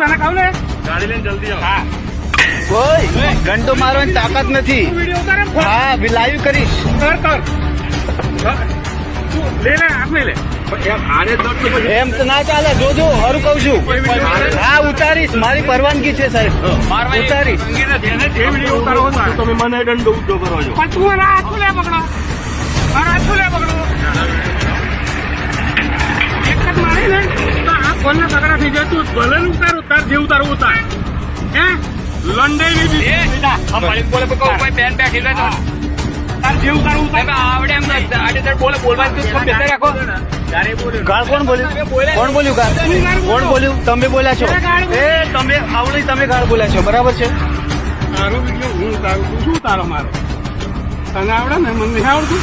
તને કહું ને ગાડી લઈને જલ્દી આવો. હા. કોઈ ઘંટો મારવાની તાકાત નથી. હા લાઈવ કરીશ. કર કર. લે લે આપણે લે. એમ તો ના ચાલે જોજો હરું કઉ છું. હા ઉતારીશ. મારી પરવાનગી છે સાહેબ. ઉતારીશ. તમે મને દંડ ઉદ્ધો કરો છો. તું લે પકડો. લે પકડો. એક જ મારી ને. આ ફોન ના થઈ જાય. તું ભલે ઉતાર. ઉતાર જેવું તારું ઉતાર હે? લંડન બેન બેઠી રહે તો. તાર ઉતાર આવડે એમ નથી. આડેધડ બોલે, બેઠા રાખો. ગાળ કોણ બોલ્યું? કોણ બોલ્યું ગાળ? કોણ બોલ્યું? તમે બોલ્યા છો. એ તમે આવડી તમે ગાળ બોલ્યા છો. બરાબર છે? તારું વીડિયો હું તારું શું તારો મારો? તને આવડે ને? મને નહીં આવડતું?